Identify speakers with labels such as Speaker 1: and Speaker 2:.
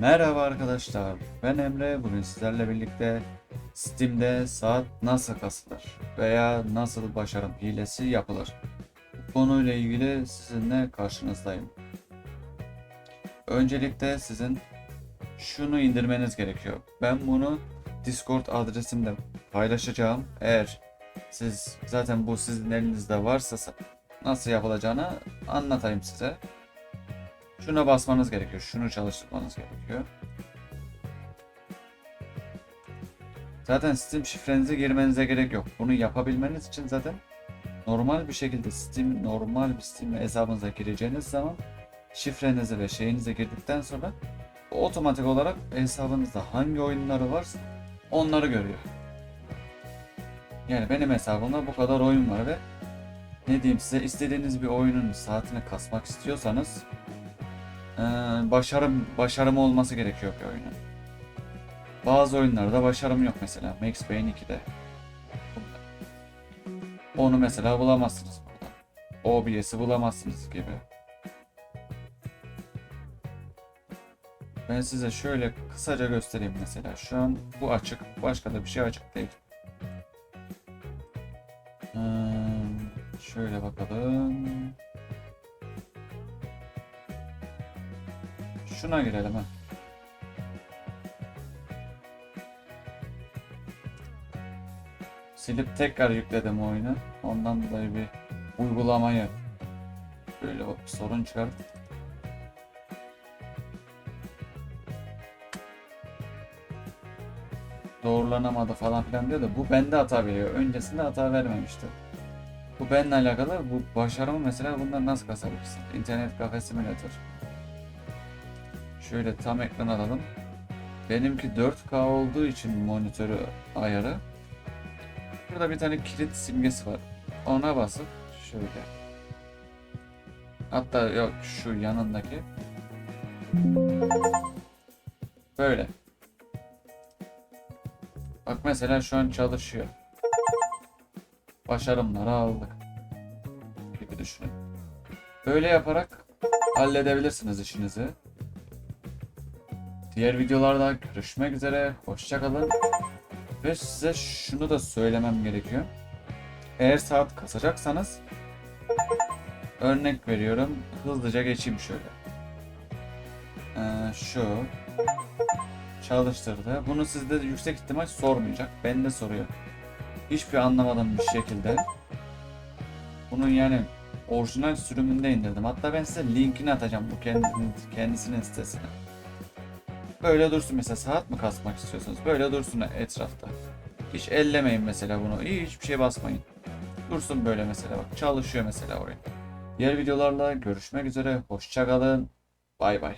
Speaker 1: Merhaba arkadaşlar, ben Emre. Bugün sizlerle birlikte Steam'de saat nasıl kasılır veya nasıl başarım hilesi yapılır. Bu konuyla ilgili sizinle karşınızdayım. Öncelikle sizin şunu indirmeniz gerekiyor. Ben bunu Discord adresimde paylaşacağım. Eğer siz zaten bu sizin elinizde varsa nasıl yapılacağını anlatayım size. Şuna basmanız gerekiyor. Şunu çalıştırmanız gerekiyor. Zaten Steam şifrenize girmenize gerek yok. Bunu yapabilmeniz için zaten normal bir şekilde Steam normal bir Steam hesabınıza gireceğiniz zaman şifrenizi ve şeyinize girdikten sonra otomatik olarak hesabınızda hangi oyunları varsa onları görüyor. Yani benim hesabımda bu kadar oyun var ve ne diyeyim size istediğiniz bir oyunun saatini kasmak istiyorsanız başarım başarım olması gerekiyor bir oyunun. Bazı oyunlarda başarım yok mesela Max Payne 2'de. Onu mesela bulamazsınız burada. OBS'i bulamazsınız gibi. Ben size şöyle kısaca göstereyim mesela. Şu an bu açık. Başka da bir şey açık değil. Ee, şöyle bakalım. Şuna girelim ha. Silip tekrar yükledim oyunu. Ondan dolayı bir uygulamayı böyle bir sorun çıkardı. Doğrulanamadı falan filan diyor da bu bende hata veriyor. Öncesinde hata vermemişti. Bu benimle alakalı. Bu başarımı mesela bundan nasıl kasabilirsin? İnternet kafe simülatör. Şöyle tam ekran alalım. Benimki 4K olduğu için monitörü ayarı. Burada bir tane kilit simgesi var. Ona basıp şöyle. Hatta yok şu yanındaki. Böyle. Bak mesela şu an çalışıyor. Başarımları aldık. Gibi düşünün. Böyle yaparak halledebilirsiniz işinizi. Diğer videolarda görüşmek üzere. Hoşçakalın. Ve size şunu da söylemem gerekiyor. Eğer saat kasacaksanız örnek veriyorum. Hızlıca geçeyim şöyle. Ee, şu çalıştırdı. Bunu sizde yüksek ihtimal sormayacak. Bende soruyor. Hiçbir anlamadığım bir şekilde. Bunun yani orijinal sürümünde indirdim. Hatta ben size linkini atacağım bu kendisinin, kendisinin sitesine. Böyle dursun mesela saat mi kasmak istiyorsanız böyle dursun etrafta. Hiç ellemeyin mesela bunu. Hiçbir şey basmayın. Dursun böyle mesela bak çalışıyor mesela oyun. Diğer videolarla görüşmek üzere. Hoşçakalın. Bay bay.